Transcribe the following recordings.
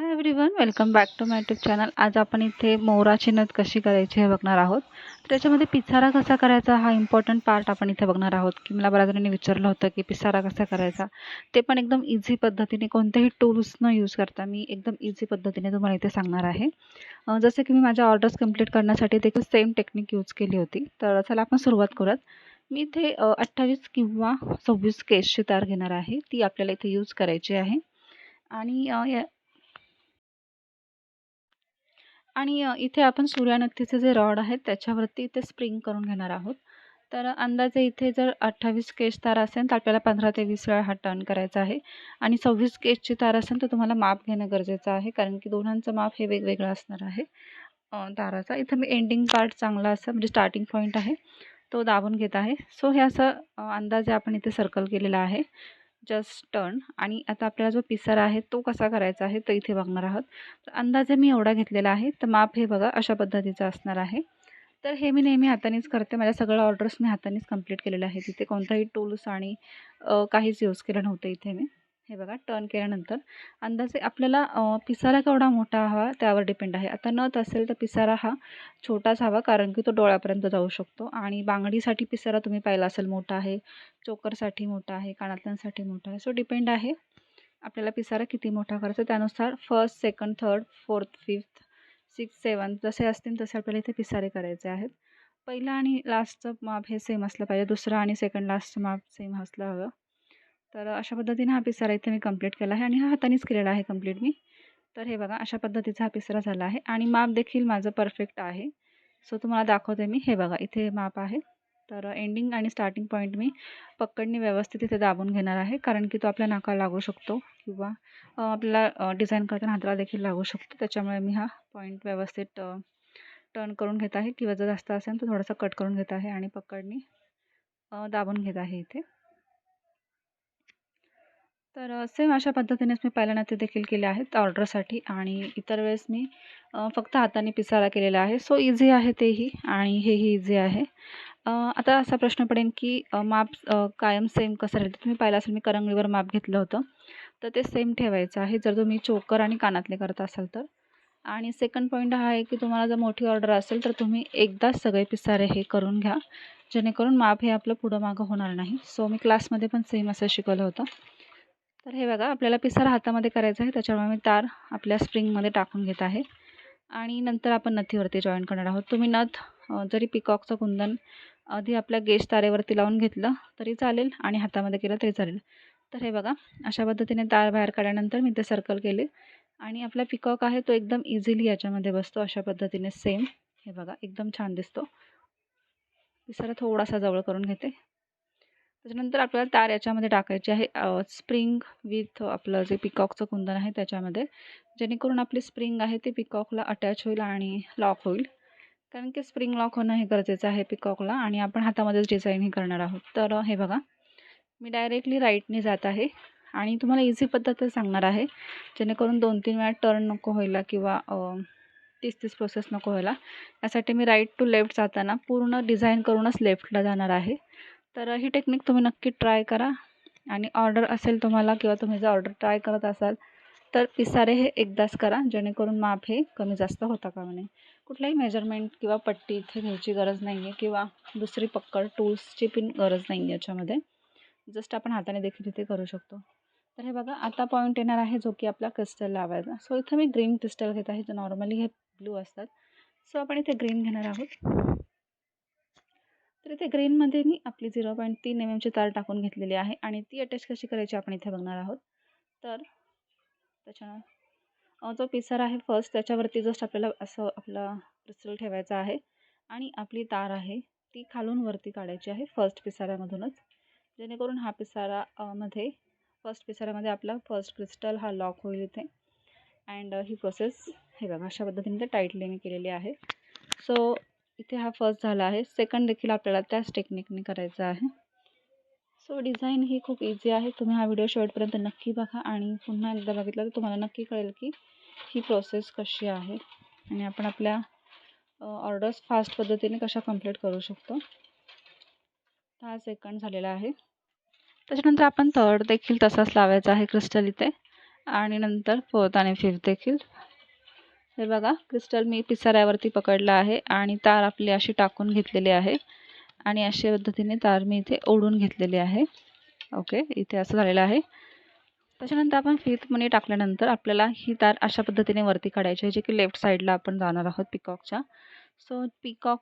Hi everyone welcome back to my YouTube channel आज आपण इथे मोराची नथ कशी करायची हे बघणार आहोत. त्याच्यामध्ये पिसारा कसा करायचा हा इम्पॉर्टंट पार्ट आपण इथे बघणार आहोत. की मला बऱ्याच जणांनी विचारलं होतं की पिसारा कसा करायचा. ते पण एकदम इझी पद्धतीने कोणतेही टूल्स न यूज करता मी एकदम इझी पद्धतीने तुम्हाला इथे सांगणार आहे. जसं की मी माझ्या ऑर्डर्स कंप्लीट करण्यासाठी देखील सेम टेक्निक यूज केली होती. तर चला आपण सुरुवात करूयात. मी इथे अठ्ठावीस किंवा सव्वीस केसची तार घेणार आहे. ती आपल्याला इथे यूज करायची आहे. आणि आणि इथे आपण सूर्यानक्तीचे जे रॉड आहेत त्याच्यावरती इथे स्प्रिंग करून घेणार आहोत. तर अंदाजे इथे जर अठ्ठावीस केज तार असेल तर आपल्याला पंधरा ते वीस वेळा हा टर्न करायचा आहे. आणि सव्वीस केजची तार असेल तर तुम्हाला माप घेणं गरजेचं आहे कारण की दोघांचं माप हे वेगवेगळं असणार आहे ताराचा. इथं मी एंडिंग पार्ट चांगला असं म्हणजे स्टार्टिंग पॉईंट आहे तो दाबून घेत आहे. सो हे असं अंदाजे आपण इथे सर्कल केलेला आहे. जस्ट टर्न आणि आता आपल्याला जो पिसारा आहे तो कसा करायचा आहे तो इथे बघणार आहोत. तर अंदाजे मी एवढा घेतलेला आहे. तर माप हे बघा अशा पद्धतीचं असणार आहे. तर हे मी नेहमी हातानेच करते. माझ्या सगळ्या ऑर्डर्स मी हातानेच कंप्लीट केलेल्या आहेत. इथे कोणताही टूल्स आणि काहीच यूज केलं नव्हतं इथे मी. हे बघा टर्न केल्यानंतर. अंदाजे आपल्याला पिसारा केवढा मोठा हवा त्यावर डिपेंड आहे. आता नथ असेल तर पिसारा हा छोटाच हवा कारण की तो डोळ्यापर्यंत जाऊ शकतो. आणि बांगडीसाठी पिसारा तुम्ही पाहिला असेल मोठा आहे. चोकरसाठी मोठा आहे कानातल्यांसाठी मोठा आहे. सो डिपेंड आहे आपल्याला पिसारा किती मोठा करायचा. त्यानुसार first second third fourth fifth six seven जसे असतील तसे आपल्याला इथे पिसारे करायचे आहेत. पहिला आणि लास्टचं माप हे सेम असलं पाहिजे. दुसरं आणि सेकंड लास्टचं माप सेम असलं हवं. तर अशा पद्धतीने हा पिसारा इथे मी कंप्लीट केला आहे आणि हा हातानेच केलेला आहे कंप्लीट मी. तर हे बघा अशा पद्धतीचा हा पिसारा झाला आहे आणि माप देखील माझं परफेक्ट आहे. सो तुम्हाला दाखवते मी. हे बघा इथे माप आहे. तर एंडिंग आणि स्टार्टिंग पॉईंट मी पकडणी व्यवस्थित इथे दाबून घेणार आहे कारण की तो आपल्या नाकाला लागू शकतो किंवा आपल्याला डिझाईन करताना हाताला देखील लागू शकतो. त्याच्यामुळे मी हा पॉईंट व्यवस्थित टर्न करून घेत आहे. किंवा जर जास्त असेल तर थोडासा कट करून घेत आहे आणि पकडणी दाबून घेत आहे इथे. तर सेम अशा पद्धतीनेच मी पहिल्यांदा ते देखील केले आहेत ऑर्डरसाठी आणि इतर वेळेस मी फक्त हाताने पिसारा केलेला आहे. सो इझी आहे तेही आणि हेही इझी आहे. आता असा प्रश्न पडेल की माप कायम सेम कसं राहील तुम्ही पाहिलं असेल मी करंगळीवर माप घेतलं होतं. तर ते सेम ठेवायचं आहे. जर तुम्ही चोकर आणि कानातले करत असाल तर. आणि सेकंड पॉईंट हा आहे की तुम्हाला जर मोठी ऑर्डर असेल तर तुम्ही एकदाच सगळे पिसारे हे करून घ्या. जेणेकरून माप हे आपलं पुढं मागं होणार नाही. सो मी क्लासमध्ये पण सेम असं शिकवलं होतं. तर हे बघा आपल्याला पिसारा हातामध्ये करायचा आहे. त्याच्यामुळे मी तार आपल्या स्प्रिंगमध्ये टाकून घेत आहे. आणि नंतर आपण नथीवरती जॉईन करणार आहोत. तुम्ही नथ जरी पिकॉकचं कुंदन आधी आपल्या गेज तारेवरती लावून घेतलं तरी चालेल आणि हातामध्ये केलं तरी चालेल. तर हे बघा अशा पद्धतीने तार बाहेर काढल्यानंतर मी ते सर्कल केले. आणि आपला पिकॉक आहे तो एकदम इझिली याच्यामध्ये बसतो अशा पद्धतीने सेम. हे बघा एकदम छान दिसतो. पिसारा थोडासा जवळ करून घेते. त्याच्यानंतर आपल्याला तार याच्यामध्ये टाकायची आहे स्प्रिंग विथ आपलं जे पिकॉकचं कुंदन आहे त्याच्यामध्ये. जेणेकरून आपली स्प्रिंग आहे ती पिकॉकला अटॅच होईल आणि लॉक होईल. कारण की स्प्रिंग लॉक होणं हे गरजेचं आहे पिकॉकला आणि आपण हातामध्येच डिझाईन हे करणार आहोत. तर हे बघा. मी डायरेक्टली राईटने जात आहे आणि तुम्हाला इझी पद्धत सांगणार आहे. जेणेकरून दोन तीन वेळा टर्न नको व्हायला किंवा तीस तीस प्रोसेस नको व्हायला. यासाठी मी राईट टू लेफ्ट जाताना पूर्ण डिझाईन करूनच लेफ्टला जाणार आहे. तर ही टेक्निक तुम्ही नक्की ट्राय करा. आणि ऑर्डर असेल तुम्हाला किंवा तुम्ही जर ऑर्डर ट्राय करत असाल तर पिसारे हे एकदाच करा जेणेकरून माप हे कमी जास्त होता का म्हणे कुठलाही मेजरमेंट किंवा पट्टी इथे घ्यायची गरज नाही आहे किंवा दुसरी पक्कड टूल्सची पण गरज नाही आहे याच्यामध्ये. जस्ट आपण हाताने देखील इथे करू शकतो. तर हे बघा आता पॉईंट येणार आहे जो की आपला क्रिस्टल लावायचा. सो इथं मी ग्रीन क्रिस्टल घेत आहे जे नॉर्मली हे ब्लू असतात. सो आपण इथे ग्रीन घेणार आहोत. तर इथे ग्रीनमध्ये मी आपली झिरो पॉईंट तीन एम एमची तार टाकून घेतलेली आहे आणि ती अटॅच कशी करायची आपण इथे बघणार आहोत. तर त्याच्या जो पिसर आहे फर्स्ट त्याच्यावरती जस्ट आपल्याला असं आपला क्रिस्टल ठेवायचा आहे आणि आपली तार आहे ती खालून वरती काढायची आहे फर्स्ट पिसाऱ्यामधूनच. जेणेकरून हा पिसारा मध्ये फर्स्ट पिसाऱ्यामध्ये आपला फर्स्ट क्रिस्टल हा लॉक होईल इथे. अँड ही प्रोसेस हे बघा अशा पद्धतीने ते टाईटली मी केलेली आहे. सो इथे हा फर्स्ट झाला आहे. सेकंड देखील आपल्याला त्याच टेक्निकने करायचं आहे. सो डिझाईन ही खूप इझी आहे. तुम्ही हा व्हिडिओ शेवटपर्यंत नक्की बघा आणि पुन्हा एकदा बघितलं तर तुम्हाला नक्की कळेल की ही प्रोसेस कशी आहे आणि आपण आपल्या ऑर्डर्स फास्ट पद्धतीने कशा कंप्लीट करू शकतो. हा सेकंड झालेला आहे. त्याच्यानंतर आपण थर्ड देखील तसाच लावायचा आहे क्रिस्टल इथे. आणि नंतर फोर्थ आणि फिफ्थ देखील. हे बघा क्रिस्टल मी पिसाऱ्यावरती पकडला आहे आणि तार आपली अशी टाकून घेतलेली आहे. आणि अशा पद्धतीने तार मी इथे ओढून घेतलेली आहे. ओके इथे असं झालेलं आहे. त्याच्यानंतर आपण फिफ्थ मनी टाकल्यानंतर आपल्याला ही तार अशा पद्धतीने वरती काढायची आहे जे की लेफ्ट साईडला आपण जाणार आहोत पिकॉकच्या सो पिकॉक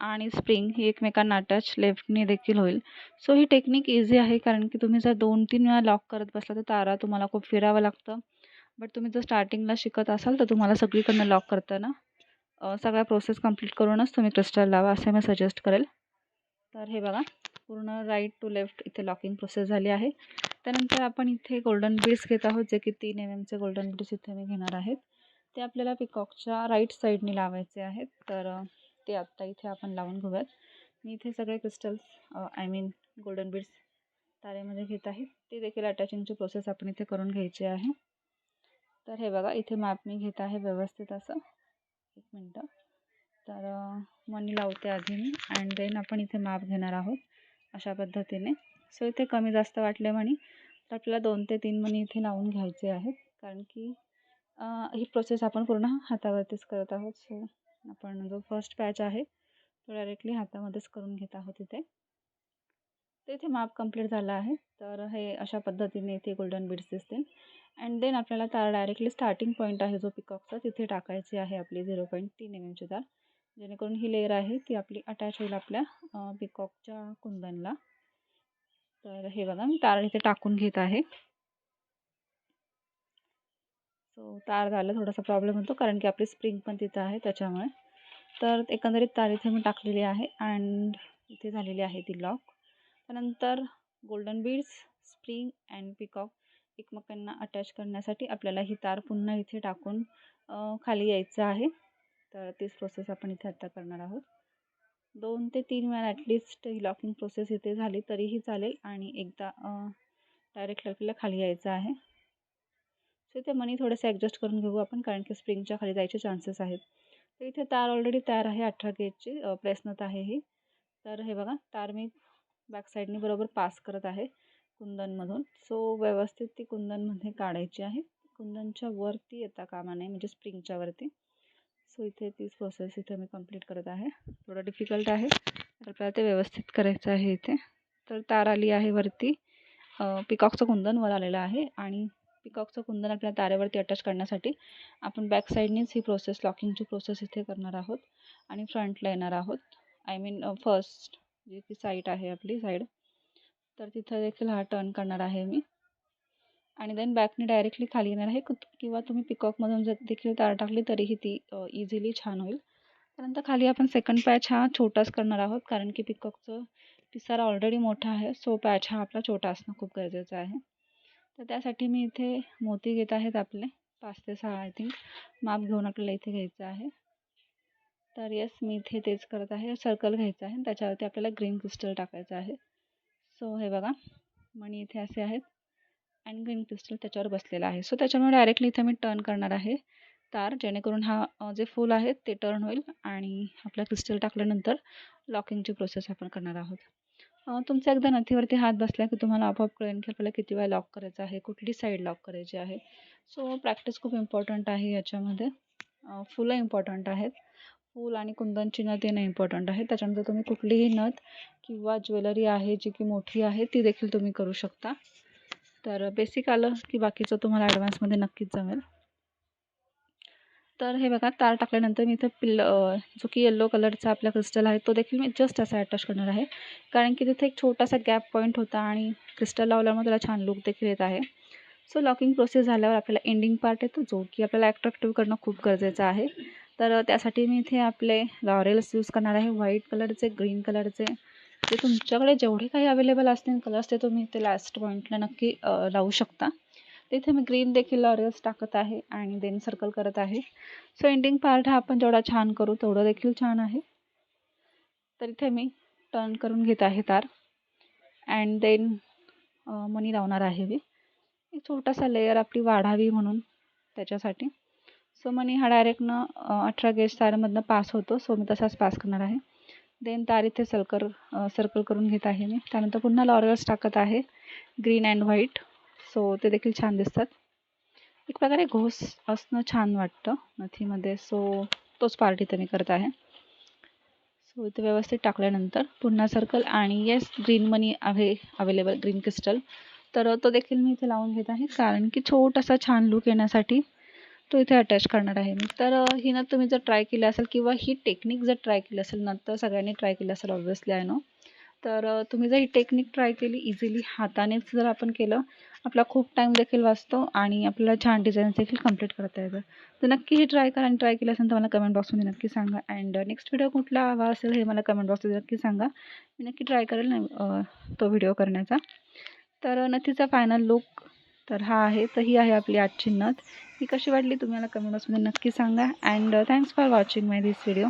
आणि स्प्रिंग ही एकमेकांना अटॅच लेफ्टने देखील होईल. सो ही टेक्निक इझी आहे कारण की तुम्ही जर दोन तीन वेळा लॉक करत बसला तर तारा तुम्हाला खूप फिरावं लागतं. बट तुम्ही जर स्टार्टिंगला शिकत असाल तर तुम्हाला सगळीकडनं लॉक करताना सगळ्या प्रोसेस कंप्लीट करूनच तुम्ही क्रिस्टल लावा असे मी सजेस्ट करेल. तर हे बघा पूर्ण राईट टू लेफ्ट इथे लॉकिंग प्रोसेस झाली आहे. त्यानंतर आपण इथे गोल्डन बीड्स घेत आहोत जे की तीन एम एमचे गोल्डन बीड्स इथे मी घेणार आहेत. ते आपल्याला पिकॉकच्या राईट साईडने लावायचे आहेत. तर ते आत्ता इथे आपण लावून घेऊयात. मी इथे सगळे crystals I mean golden beads तारेमध्ये घेत आहे. ते देखील अटॅचिंगची प्रोसेस आपण इथे करून घ्यायची आहे. तर हे बघा इथे मॅप मी घेत आहे व्यवस्थित असं. एक मिनटं. तर मनी लावते आधी मी अँड देन आपण इथे मॅप घेणार आहोत अशा पद्धतीने. सो इथे कमी जास्त वाटले म्हणी तर आपल्याला दोन ते तीन मणी इथे लावून घ्यायचे आहेत. कारण की ही प्रोसेस आपण पूर्ण हातावरतीच करत आहोत. सो आपण जो फर्स्ट पॅच आहे तो डायरेक्टली हातामध्येच करून घेत आहोत इथे. तर इथे माप कंप्लीट झालं आहे. तर हे अशा पद्धतीने इथे गोल्डन बीड्स दिसतील. अँड देन आपल्याला तार डायरेक्टली स्टार्टिंग पॉईंट आहे जो पिकॉकचा तिथे टाकायची आहे आपली झिरो पॉईंट तीन एम एमची तार जेणेकरून ही लेअर आहे ती आपली अटॅच होईल आपल्या पिकॉकच्या कुंदनला तर हे बघा मी तार इथे टाकून घेत आहे. सो तार झालं थोडासा प्रॉब्लेम होतो कारण की आपली स्प्रिंग पण तिथं आहे त्याच्यामुळे. तर एकंदरीत तार इथे मी टाकलेली आहे अँड इथे झालेली आहे ती लॉक त्यानंतर golden beads spring and peacock एकमेकांना अटॅच करण्यासाठी आपल्याला ही तार पुन्हा इथे टाकून खाली यायचं आहे. तर तीच प्रोसेस आपण इथे आत्ता करणार आहोत. दोन ते तीन वेळा ॲटलिस्ट ही लॉकिंग प्रोसेस इथे झाली तरीही चालेल आणि एकदा डायरेक्ट आपल्याला खाली यायचं आहे. सो इथे मनी थोडंसं ॲडजस्ट करून घेऊ आपण कारण की स्प्रिंगच्या खाली जायचे चान्सेस आहेत. तर इथे तार ऑलरेडी तयार आहे अठरा गेजची प्रेसनत आहे ही. तर हे बघा तार मी बॅक साईडनी बरोबर पास करत आहे कुंदनमधून. सो व्यवस्थित ती कुंदनमध्ये काढायची आहे. कुंदनच्या वरती येता कामा नाही म्हणजे स्प्रिंगच्या वरती. सो इथे तीच प्रोसेस इथे मी कंप्लीट करत आहे. थोडं डिफिकल्ट आहे. तर आपल्याला ते व्यवस्थित करायचं आहे इथे. तर तार आली आहे वरती. पिकॉकचं कुंदन वर आलेलं आहे आणि पिकॉकचं कुंदन आपल्या तारेवरती अटॅच करण्यासाठी आपण बॅक साईडनीच ही प्रोसेस लॉकिंगची प्रोसेस इथे करणार आहोत आणि फ्रंटला येणार आहोत. आय मीन फर्स्ट जी ती साईट आहे आपली साईड तर तिथं देखील हा टर्न करणार आहे मी. आणि देन बॅकने डायरेक्टली खाली येणार आहे. किंवा तुम्ही पिकॉकमधून जर देखील तार टाकली तरीही ती इझिली छान होईल. त्यानंतर खाली आपण सेकंड पॅच हा छोटाच करणार आहोत. कारण की पिकॉकचं पिसारा ऑलरेडी मोठा आहे. सो पॅच हा आपला छोटा असणं खूप गरजेचं आहे. तर त्यासाठी मी इथे मोती घेत आहेत आपले. पाच ते सहा आय थिंक माप घेऊन आपल्याला इथे घ्यायचं आहे. तर येस मी इथे तेच करत आहे. सर्कल घ्यायचं आहे त्याच्यावरती आपल्याला ग्रीन क्रिस्टल टाकायचं आहे. सो हे बघा मणी इथे असे आहेत अँड ग्रीन क्रिस्टल त्याच्यावर बसलेला आहे. सो त्याच्यामुळे डायरेक्टली इथे मी टर्न करणार आहे. तार जेणेकरून हा जे फूल आहे ते टर्न होईल आणि आपला क्रिस्टल टाकल्यानंतर लॉकिंगची प्रोसेस आपण करणार आहोत. तुमचा एकदा नथीवरती हात बसला की तुम्हाला आपोआप कळेल की आपल्याला किती वेळा लॉक करायचं आहे कुठली साईड लॉक करायची आहे. सो प्रॅक्टिस खूप इम्पॉर्टंट आहे याच्यामध्ये. फुलं इम्पॉर्टंट आहेत. फूल आणि कुंदनची नथ येणं इम्पॉर्टंट आहे. त्याच्यानंतर तुम्ही कुठलीही नथ किंवा ज्वेलरी आहे जी की मोठी आहे ती देखील तुम्ही करू शकता. तर बेसिक आलं की बाकीचं तुम्हाला ॲडव्हान्समध्ये नक्कीच जमेल. तर हे बघा तार टाकल्यानंतर मी इथं पिल्ल जो की येल्लो कलरचा आपला क्रिस्टल आहे तो देखील मी जस्ट असा अटॅच करणार आहे. कारण की तिथे एक छोटासा गॅप पॉईंट होता आणि क्रिस्टल लावल्यामुळे त्याला छान लुक देखील येत आहे. सो लॉकिंग प्रोसेस झाल्यावर आपल्याला एंडिंग पार्ट येतो जो की आपल्याला ॲट्रॅक्टिव्ह करणं खूप गरजेचं आहे. तर त्यासाठी मी इथे आपले लॉरेल्स यूज करणार आहे. व्हाईट कलरचे ग्रीन कलरचे ते तुमच्याकडे जेवढे काही अवेलेबल असतील कलर्स ते तुम्ही ते लास्ट पॉईंटला नक्की लावू शकता. तिथे मी ग्रीन देखील लॉरेल्स टाकत आहे आणि देन सर्कल करत आहे. सो एंडिंग पार्ट हा आपण जेवढा छान करू तेवढं देखील छान आहे. तर इथे मी टर्न करून घेत आहे तार. अँड देन मनी लावणार आहे मी. एक छोटासा लेअर आपली वाढावी म्हणून त्याच्यासाठी. सो मनी हा डायरेक्टनं अठरा गेज तारमधनं पास होतो. सो मी तसाच पास करणार आहे. देन तार इथे सलकर सर्कल करून घेत आहे मी. त्यानंतर पुन्हा लॉरियल्स टाकत आहे. ग्रीन अँड व्हाईट सो ते देखील छान दिसतात. एक प्रकारे घोस असणं छान वाटतं नथीमध्ये. सो तोच पार्ट इथे मी करत आहे. सो इथे व्यवस्थित टाकल्यानंतर पुन्हा सर्कल आणि येस ग्रीन मनी आहे अवेलेबल ग्रीन क्रिस्टल तर तो देखील मी इथे लावून घेत आहे. कारण की छोटासा छान लुक येण्यासाठी तो इथे अटॅच करणार आहे मी. तर ही नथ तुम्ही जर ट्राय केली असेल किंवा ही टेक्निक जर ट्राय केली असेल नंतर तर सगळ्यांनी ट्राय केली असेल ऑब्व्हियसली आय नो तर तुम्ही जर ही टेक्निक ट्राय केली इझिली हातानेच जर आपण केलं आपला खूप टाईम देखील वाचतो आणि आपल्याला छान डिझाईन्स देखील कंप्लीट करता येतं तर नक्की ही ट्राय करा आणि ट्राय केलं असेल तर मला कमेंट बॉक्समध्ये नक्की सांगा. अँड नेक्स्ट व्हिडिओ कुठला हवा असेल हे मला कमेंट बॉक्समध्ये नक्की सांगा. मी नक्की ट्राय करेल तो व्हिडिओ करण्याचा. तर नक्कीचा फायनल लुक तर हा आहे तर ही आहे आपली आजची नथ. ही कशी वाटली तुम्हाला कमेंट बॉक्समध्ये नक्की सांगा. And thanks for watching my this video